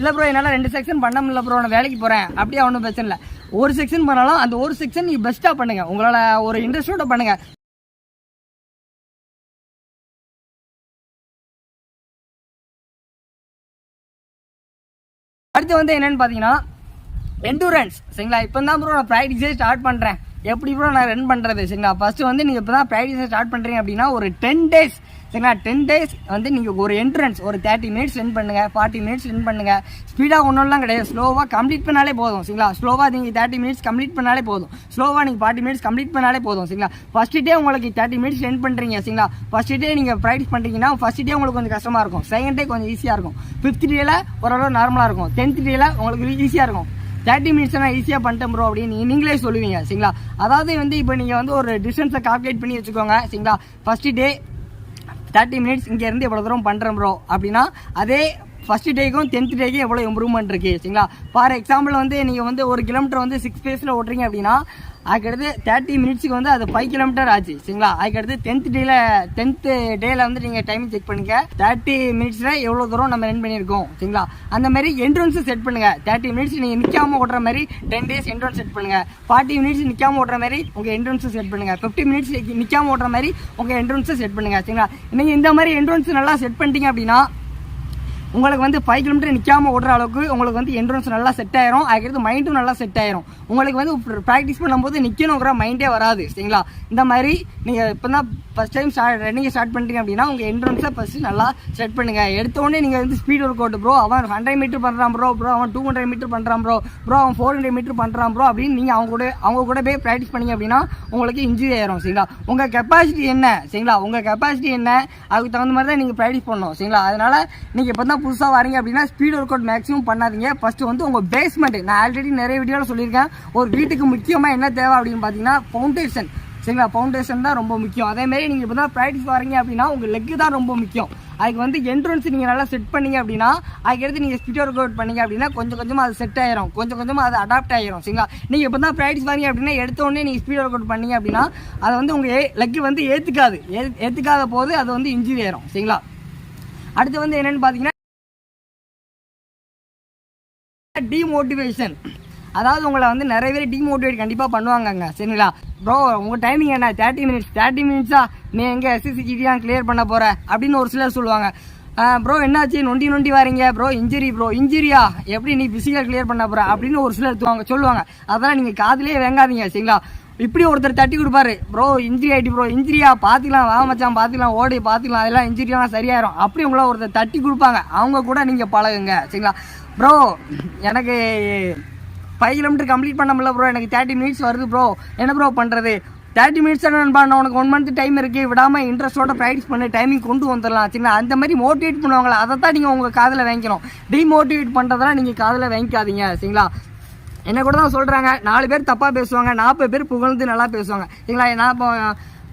இல்லை ப்ரோ என்னால் ரெண்டு செக்ஷன் பண்ண முடியல ப்ரோ நான் வேலைக்கு போகிறேன் அப்படியே ஒன்றும் பிரச்சனை இல்லை. ஒரு செக்ஷன் பண்ணாலும் அந்த ஒரு செக்ஷன் நீங்கள் பெஸ்ட்டாக பண்ணுங்க. உங்களால் ஒரு இன்ட்ரெஸ்டோட பண்ணுங்கள் அடுத்து வந்து என்னன்னு பார்த்தீங்கன்னா எண்டூரன்ஸ் சரிங்களா? இப்போ தான் ப்ரோ நான் ப்ராக்டிஸே ஸ்டார்ட் பண்ணுறேன் எப்படி ப்ரோ நான் ரன் பண்ணுறது சரிங்களா? ஃபஸ்ட்டு வந்து நீங்கள் இப்போ தான் ப்ராக்டிஸை ஸ்டார்ட் பண்ணுறீங்க அப்படின்னா ஒரு டென் டேஸ் சரிங்களா? டென் டேஸ் வந்து நீங்கள் ஒரு என்ட்ரன்ஸ் ஒரு தேர்ட்டி மினிட்ஸ் ரன் பண்ணுங்கள் ஃபார்ட்டி மினிட்ஸ் ரன் பண்ணுங்கள் ஸ்பீடாக ஒன்றும்லாம் கிடையாது. ஸ்லோவாக கம்ப்ளீட் பண்ணாலே போதும் சரிங்களா? ஸ்லோவாக நீங்கள் தேர்ட்டி மினிட்ஸ் கம்ப்ளீட் பண்ணாலே போதும். ஸ்லோவாக நீங்கள் ஃபார்ட்டி மினிட்ஸ் கம்ப்ளீட் பண்ணாலே போதும் சரிங்களா? ஃபஸ்ட்டு டே உங்களுக்கு தேர்ட்டி மினிட்ஸ் ரன் பண்ணுறீங்க சரிங்களா? ஃபஸ்ட்டு டே நீங்கள் ப்ராக்டிஸ் பண்ணுறீங்கன்னா ஃபஸ்ட் டே உங்களுக்கு கொஞ்சம் கஷ்டமாக இருக்கும். செகண்ட் டே கொஞ்சம் ஈஸியாக இருக்கும். ஃபிஃப்த் டேயில் ஓரளவு நார்மலாக இருக்கும். டென்த் டேயில் உங்களுக்கு ஈஸியாக இருக்கும். தேர்ட்டி மினிட்ஸ்னா ஈஸியாக பண்ணிட்டேன் ப்ரோ அப்படின்னு நீங்களே சொல்லுவீங்க சரிங்களா? அதாவது வந்து இப்போ நீங்கள் வந்து ஒரு டிஸ்டன்ஸை கால்குலேட் பண்ணி வச்சுக்கோங்க சரிங்களா? ஃபஸ்ட்டு டே தேர்ட்டி மினிட்ஸ் இங்கேருந்து எவ்வளோ தூரம் பண்ணுறேன் ப்ரோ அப்படின்னா அதே ஃபஸ்ட்டு டேக்கும் டென்த் டேக்கும் எவ்வளோ இம்ப்ரூவ்மெண்ட் இருக்குது சரிங்களா? ஃபார் எக்ஸாம்பிள் வந்து நீங்கள் வந்து ஒரு கிலோமீட்டர் வந்து சிக்ஸ் பேஸில் ஓட்டுறீங்க அப்படின்னா அதுக்கடுத்து தேர்ட்டி மினிட்ஸுக்கு வந்து அது ஃபைவ் கிலோமீட்டர் ஆச்சு சரிங்களா? அதுக்கடுத்து டென்த் டேல டென்த்து டேல வந்து நீங்கள் டைம் செக் பண்ணுங்க. தேர்ட்டி மினிட்ஸில் எவ்வளோ தூரம் நம்ம ரன் பண்ணியிருக்கோம் சரிங்களா? அந்த மாதிரி என்ட்ரன்ஸும் செட் பண்ணுங்க. தேர்ட்டி மினிட்ஸ் நீங்கள் நிற்காம ஓடுற மாதிரி டென் டேஸ் என்ட்ரன்ஸ் செட் பண்ணுங்க. ஃபார்ட்டி மினிட்ஸ் நிற்காம ஓடுற மாதிரி உங்கள் என்ட்ரன்ஸும் செட் பண்ணுங்க. ஃபிஃப்டி மினிட்ஸ் நிற்காம ஓடுற மாதிரி உங்கள் என்ட்ரன்ஸும் செட் பண்ணுங்க சரிங்களா? நீங்கள் இந்த மாதிரி என்ட்ரன்ஸ் நல்லா செட் பண்ணிட்டீங்க அப்படின்னா உங்களுக்கு வந்து ஃபைவ் கிலோமீட்டர் நிற்காம ஓடுற அளவுக்கு உங்களுக்கு வந்து என்ட்ரன்ஸ் நல்லா செட் ஆயிரும். அதுக்கடுத்து மைண்டும் நல்லா செட் ஆயிரும். உங்களுக்கு வந்து ப்ராக்டிஸ் பண்ணும்போது நிற்கணுங்கிற மைண்டே வராது. சரிங்களா? இந்த மாதிரி நீங்கள் இப்போ தான் first time start running start பண்ணுறீங்க அப்படின்னா உங்கள் என்ட்ரன்ஸை ஃபஸ்ட்டு நல்லா செட் பண்ணுங்கள் எடுத்தோடனே நீங்கள் வந்து ஸ்பீட் ஒர்க் அவுட் ப்ரோ அவன் ஹண்ட்ரட் மீட்டர் பண்ணுறான் ப்ரோ ப்ரோ அவன் டூ ஹண்ட்ரட் மீட்டர் பண்ணுறான் ப்ரோ ப்ரோ அவன் ஃபோர் ஹண்ட்ரட் மீட்டர் பண்ணுறான் ப்ரோ அப்படின்னு நீங்கள் அவங்க கூட அவங்க கூட போய் ப்ராக்டிஸ் பண்ணீங்க அப்படின்னா உங்களுக்கு இன்ஜுரி ஆயிரும். சரிங்களா? உங்கள் கெப்பாசிட்டி என்ன? சரிங்களா? உங்கள் கெப்பாசிட்டி என்ன? அதுக்கு தகுந்த மாதிரி தான் நீங்கள் ப்ராக்டிஸ் பண்ணணும். சரிங்களா? அதனால் நீங்கள் இப்போ தான் புதுசாக வரீங்க அப்படின்னா ஸ்பீட் ஒர்க் அவுட் மேக்ஸிமம் பண்ணாதீங்க. ஃபஸ்ட்டு வந்து உங்கள் பேஸ்மெண்ட் நான் ஆல்ரெடி நிறைய வீடியோவில் சொல்லியிருக்கேன். ஒரு வீட்டுக்கு முக்கியமாக என்ன தேவை அப்படின்னு பார்த்தீங்கன்னா ஃபவுண்டேஷன் சரிங்களா? ஃபவுண்டேஷன் தான் ரொம்ப முக்கியம். அதேமாரி நீங்கள் இப்போ தான் ப்ராக்டிஸ் வரீங்க அப்படின்னா உங்கள் லெக்கு தான் ரொம்ப முக்கியம். அதுக்கு வந்து என்ட்ரன்ஸ் நீங்கள் நல்லா செட் பண்ணீங்க அப்படின்னா அதுக்கடுத்து நீங்கள் ஸ்பீட் ஒர்க் அவுட் பண்ணீங்க அப்படின்னா கொஞ்சம் கொஞ்சமாக அது செட் ஆயிரும். கொஞ்சம் கொஞ்சமாக அது அடாப்ட் ஆயிரும். சரிங்களா? நீங்கள் இப்போ தான் ப்ராக்டிஸ் வரீங்க அப்படின்னா எடுத்த உடனே நீங்கள் ஸ்பீட் ஒர்க் அவுட் பண்ணீங்க அப்படின்னா அதை வந்து உங்கள் லெக்கு வந்து ஏற்றுக்காது ஏற்றுக்காத போது அது வந்து இன்ஜுரி ஆயிரும். சரிங்களா? அடுத்து வந்து என்னென்னு பார்த்தீங்கன்னா டிமோட்டிவேஷன் அதாவது உங்களை வந்து நிறைய பேர் டிமோட்டிவேட் கண்டிப்பாக பண்ணுவாங்கங்க சரிங்களா? ப்ரோ உங்கள் டைமிங் என்ன? தேர்ட்டி மினிட்ஸ் தேர்ட்டி மினிட்ஸா நீ எங்கே எஸ்எஸ்சிஜிடியாக கிளியர் பண்ண போகிற அப்படின்னு ஒரு சிலர் சொல்லுவாங்க. ப்ரோ என்னாச்சு? நொண்டி நொண்டி வரீங்க. ப்ரோ இன்ஜுரி ப்ரோ இன்ஜுரியா எப்படி நீ பிசிக்கல் கிளியர் பண்ண போகிற அப்படின்னு ஒரு சிலர் சொல்லுவாங்க. சொல்லுவாங்க. அதெல்லாம் நீங்கள் காதிலே வேங்காதீங்க சரிங்களா? இப்படி ஒருத்தர் தட்டி கொடுப்பாரு. ப்ரோ இன்ஜுரி ஆகிட்டு ப்ரோ இன்ஜுரியா பார்த்துக்கலாம் வா மச்சான் பார்த்துக்கலாம் ஓடி பார்த்துக்கலாம் அதெல்லாம் இன்ஜுரியெலாம் சரியாயிரும். அப்படி உங்களை ஒருத்தர் தட்டி கொடுப்பாங்க. அவங்க கூட நீங்கள் பழகுங்க. சரிங்களா? ப்ரோ எனக்கு ஃபைவ் கிலோமீட்டர் கம்ப்ளீட் பண்ண முடியல ப்ரோ எனக்கு தேர்ட்டி மினிட்ஸ் வருது ப்ரோ என்ன ப்ரோ பண்ணுறது தேர்ட்டி மினிட்ஸ் நண்பா. நான் உனக்கு ஒன் மந்த் டைம் இருக்குது விடாமல் இன்ட்ரெஸ்ட்டோட ப்ராக்டிஸ் பண்ணி. டைமிங் கொண்டு வந்துடலாம். சரிங்களா? அந்த மாதிரி மோட்டிவேட் பண்ணுவாங்களா? அதை தான் நீங்கள் உங்கள் காதில் வாங்கிக்கணும். டிமோட்டிவேட் பண்ணுறதெல்லாம் நீங்கள் காதில் வாங்கிக்காதீங்க. சரிங்களா? என்ன கூட தான் சொல்கிறாங்க நாலு பேர் தப்பாக பேசுவாங்க. நாற்பது பேர் புகழ்ந்து நல்லா பேசுவாங்க. சரிங்களா? நான் இப்போ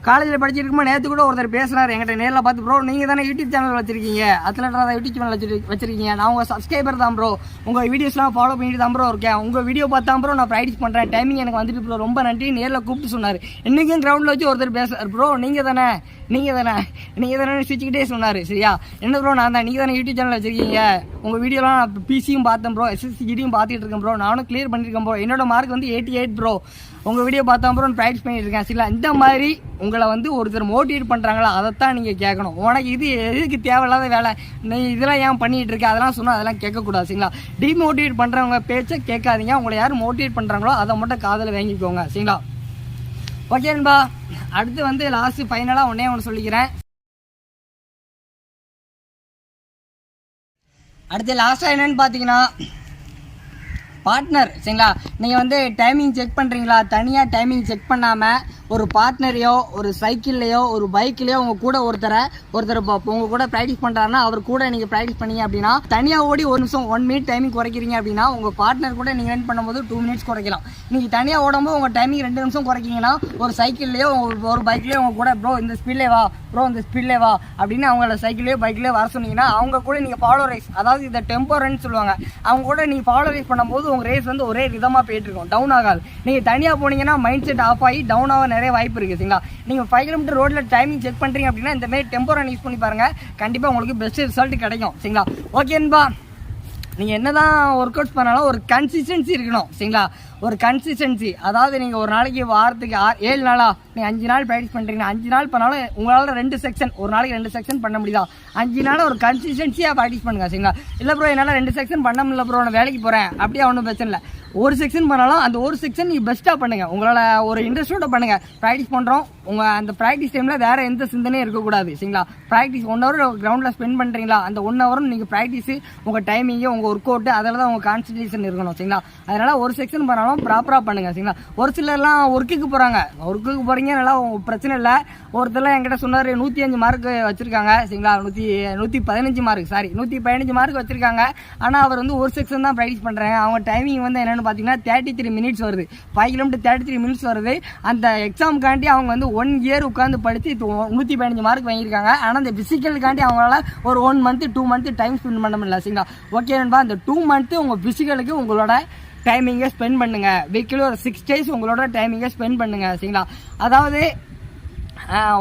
காலேஜில் படிச்சிருக்கும்போது நேற்று கூட ஒருத்தர் பேசுனார் என்கிட்ட நேரில் பார்த்து ப்ரோ நீங்கள் தானே யூடியூப் சேனல் வச்சிருக்கீங்க? அத்லட்டா தான் யூடியூப் சேனல் வச்சு வச்சிருக்கீங்க. நான் உங்கள் சப்ஸ்கிரைபர் தான் ப்ரோ உங்கள் வீடியோஸ்லாம் ஃபாலோ பண்ணிட்டு தான் ப்ரோ இருக்கேன். உங்கள் வீடியோ பார்த்தா ப்ரோ நான் ப்ராக்டிஸ் பண்ணுறேன் டைமிங் எனக்கு வந்துட்டு ப்ரோ ரொம்ப நன்றி. நேரில் கூப்பிட்டு சொன்னார். இன்றைக்கும் கிரவுண்டில் வச்சு ஒருத்தர் பேசுறாரு. ப்ரோ நீங்கள் தானே நீங்கள் தானே நீங்கள் தானே சிரிச்சுக்கிட்டே சொன்னார். சரியா? என்ன ப்ரோ நான் தான் நீங்கள் தானே யூடியூப் சேனல் வச்சிருக்கீங்க? உங்கள் வீடியோலாம் நான் பிசியும் பார்த்தேன் ப்ரோ எஸ்எஸ்சிஜிடியும் பார்த்துட்டு இருக்கேன் ப்ரோ நானும் கிளியர் பண்ணியிருக்கேன் ப்ரோ என்னோட மார்க் வந்து எயிட்டி எயிட் ப்ரோ உங்கள் வீடியோ பார்த்தா அப்புறம் ப்ராக்டிஸ் பண்ணியிருக்கேன் சரிங்களா இந்த மாதிரி உங்களை வந்து ஒருத்தர் மோட்டிவேட் பண்ணுறாங்களா அதைத்தான் நீங்கள் கேட்கணும். உனக்கு இது எதுக்கு தேவையில்லாத வேலை? நீ இதெல்லாம் ஏன் பண்ணிகிட்டு இருக்க? அதெல்லாம் சொன்னால் அதெல்லாம் கேட்கக்கூடாது சரிங்களா டிமோட்டிவேட் பண்ணுறவங்க பேச்சை கேட்காதீங்க. உங்களை யார் மோட்டிவேட் பண்ணுறாங்களோ அதை மட்டும் காதில் வாங்கிக்கோங்க சரிங்களா ஓகே நண்பா. அடுத்து வந்து லாஸ்ட் ஃபைனலாக ஒன்றே ஒன்று சொல்லிக்கிறேன். அடுத்து லாஸ்ட்டாக என்னன்னு பார்த்தீங்கன்னா பார்ட்னர் சரிங்களா? நீங்கள் வந்து டைமிங் செக் பண்ணுறீங்களா தனியாக டைமிங் செக் பண்ணாமல் ஒரு பார்ட்னரையோ ஒரு சைக்கிள்லையோ ஒரு பைக்லையோ உங்கள் கூட ஒருத்தரை ஒருத்தர் இப்போ உங்கள் கூட ப்ராக்டிஸ் பண்ணுறாருன்னா அவர் கூட நீங்கள் ப்ராக்டிஸ் பண்ணீங்க அப்படின்னா தனியாக ஓடி ஒரு நிமிஷம் ஒன் மினிட் டைமிங் குறைக்கிறீங்க அப்படின்னா உங்கள் பார்ட்னர் கூட நீங்கள் ரன் பண்ணும்போது டூ மினிட்ஸ் குறைக்கலாம். நீங்கள் தனியாக ஓடும்போது உங்கள் டைமிங் ரெண்டு நிமிஷம் குறைக்கிங்கன்னா ஒரு சைக்கிள்லையோ ஒரு பைக்லேயோ உங்கள் கூட ப்ரோ இந்த ஸ்பீட்லே வா ப்ரோ இந்த ஸ்பீட்லே வா அப்படின்னு அவங்கள சைக்கிள்லேயோ பைக்லேயோ வர சொன்னீங்கன்னா அவங்க கூட நீங்கள் ஃபாலோ ரேஸ் அதாவது இந்த டெம்போ ரன் சொல்லுவாங்க. அவங்க கூட நீங்கள் ஃபாலோ ரேஸ் பண்ணும்போது உங்கள் ரேஸ் வந்து ஒரே விதமாக போயிட்டு இருக்கும் டவுன் ஆகாது. நீங்கள் தனியாக போனீங்கன்னா மைண்ட் செட் ஆஃப் ஆகி டவுன் ஆக நிறைய வாய்ப்பு இருக்குது சரிங்களா? நீங்கள் ஃபைவ் கிலோமீட்டர் ரோட்டில் டைமிங் செக் பண்ணுறீங்க அப்படின்னா இந்தமாரி டெம்போரன் யூஸ் பண்ணி பாருங்கள் கண்டிப்பாக உங்களுக்கு பெஸ்ட் ரிசல்ட் கிடைக்கும் சரிங்களா? ஓகேன்பா நீங்கள் என்ன தான் ஒர்க் அவுட்ஸ் பண்ணாலும் ஒரு கன்சிஸ்டன்சி இருக்கணும் சரிங்களா? ஒரு கன்சிஸ்டன்சி அதாவது நீங்கள் ஒரு நாளைக்கு வாரத்துக்கு ஆ ஏழு நாளா நீங்கள் அஞ்சு நாள் ப்ராக்டிஸ் பண்ணுறீங்கன்னா அஞ்சு நாள் பண்ணாலும் உங்களால் ரெண்டு செக்ஷன் ஒரு நாளைக்கு ரெண்டு செக்ஷன் பண்ண முடியுதா? அஞ்சு நாள் ஒரு கன்சிஸ்டன்சியாக ப்ராக்டிஸ் பண்ணுங்க சரிங்களா? இல்லை ப்ரோ என்னால் ரெண்டு செக்ஷன் பண்ண முடியல ப்ரோ நான் வேலைக்கு போகிறேன் அப்படியே ஒன்றும் பிரச்சனை இல்லை. ஒரு செக்ஷன் பண்ணாலும் அந்த ஒரு செக்ஷன் நீங்கள் பெஸ்ட்டாக பண்ணுங்கள் உங்களால் ஒரு இன்ட்ரெஸ்டோட பண்ணுங்கள் ப்ராக்டிஸ் பண்ணுறோம் உங்கள் அந்த ப்ராக்டிஸ் டைமில் வேறு எந்த சிந்தனையும் இருக்கக்கூடாது சரிங்களா? ப்ராக்டிஸ் ஒன் ஹவர் கிரவுண்டில் ஸ்பெண்ட் பண்ணுறீங்களா அந்த ஒன் ஹவரும் நீங்கள் ப்ராக்டிஸு உங்கள் டைமிங்கு உங்கள் ஒர்க் அவுட்டு அதில் தான் உங்கள் கான்சன்ட்ரேஷன் இருக்கணும் சரிங்களா? அதனால் ஒரு செக்ஷன் பண்ணாலும் ப்ராப்பராக பண்ணுங்கள் சரிங்களா? ஒரு சிலர்லாம் ஒர்க்குக்கு போகிறாங்க ஒர்க்குக்கு போகிறீங்க நல்லா பிரச்சனை இல்லை. ஒருத்தர்லாம் என்கிட்ட சொன்னார் நூற்றி அஞ்சு மார்க் வச்சுருக்காங்க சரிங்களா? நூற்றி நூற்றி பதினஞ்சு மார்க் சாரி நூற்றி பதினஞ்சு மார்க் வச்சுருக்காங்க. ஆனால் அவர் வந்து ஒரு செக்ஷன் தான் ப்ராக்டிஸ் பண்ணுறாங்க அவங்க டைமிங் வந்து என்னென்னு பார்த்தீங்கன்னா தேர்ட்டி த்ரீ மினிட்ஸ் வருது. Five kilometre thirty three minutes வருது. அந்த எக்ஸாமுக்காண்டி அவங்க வந்து ஒன் இயர் உட்காந்து படித்து நூற்றி பதினஞ்சு மார்க் வாங்கியிருக்காங்க. ஆனால் அந்த ஃபிசிக்கலுக்காண்டி அவங்களால ஒரு one month two month time spend பண்ண முடியல சரிங்களா? ஓகே நண்பா அந்த டூ மந்த்து உங்கள் ஃபிசிக்கலுக்கு உங்களோட டைமிங்கை ஸ்பெண்ட் பண்ணுங்க. வீக்லி ஒரு சிக்ஸ் டேஸ் உங்களோட டைமிங்கை ஸ்பெண்ட் பண்ணுங்க சரிங்களா? அதாவது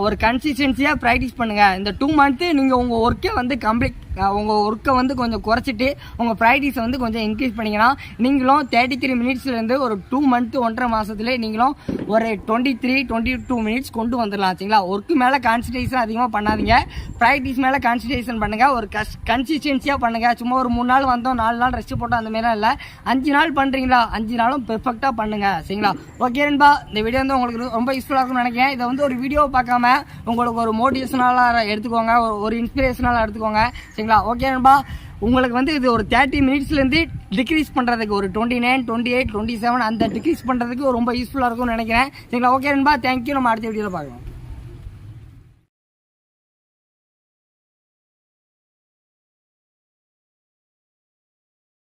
ஒரு கன்சிஸ்டன்சியாக ப்ராக்டிஸ் பண்ணுங்கள் இந்த டூ மந்த்து நீங்கள் உங்கள் ஒர்க்கை வந்து கம்ப்ளீட் உங்கள் ஒர்க்கை வந்து கொஞ்சம் குறைச்சிட்டு உங்கள் ப்ராக்டிஸை வந்து கொஞ்சம் இன்க்ரீஸ் பண்ணிங்கன்னா நீங்களும் தேர்ட்டி த்ரீ மினிட்ஸ்லேருந்து ஒரு டூ மந்த்து ஒன்றரை மாதத்துல நீங்களும் ஒரு twenty three twenty two minutes கொண்டு வந்துடலாம் சரிங்களா ஒர்க்கு மேலே கான்சன்ட்ரேஷன் அதிகமாக பண்ணாதீங்க. ப்ராக்டிஸ் மேலே கான்சன்ட்ரேஷன் பண்ணுங்கள் ஒரு கஸ் கன்சிஸ்டன்சியாக பண்ணுங்கள் சும்மா ஒரு மூணு நாள் வந்தோம் நாலு நாள் ரெஸ்ட் போட்டோம் அந்த மாதிரிலாம் இல்லை. அஞ்சு நாள் பண்ணுறீங்களா அஞ்சு நாளும் பெர்ஃபெக்டாக பண்ணுங்கள் சரிங்களா ஓகே நண்பா இந்த வீடியோ வந்து உங்களுக்கு ரொம்ப யூஸ்ஃபுல்லாக இருக்கும்னு நினைக்கிறேன். இதை வந்து ஒரு வீடியோ பார்க்காம உங்களுக்கு ஒரு மோட்டிவேஷனலாக எடுத்துக்கோங்க. ஒரு- இன்ஸ்பிரேஷனலாக எடுத்துக்கோங்க சரிங்களா? ஓகே நண்பா. உங்களுக்கு வந்து இது ஒரு தேர்ட்டி மினிட்ஸ்லேருந்து டிக்ரீஸ் பண்ணுறதுக்கு ஒரு twenty nine twenty eight twenty seven அந்த டிக்ரீஸ் பண்ணுறதுக்கு ரொம்ப யூஸ்ஃபுல்லாக இருக்கும்னு நினைக்கிறேன். சரிங்களா? ஓகே நண்பா. தேங்க்யூ நம்ம அடுத்த வீடியோவில் பார்க்கலாம்.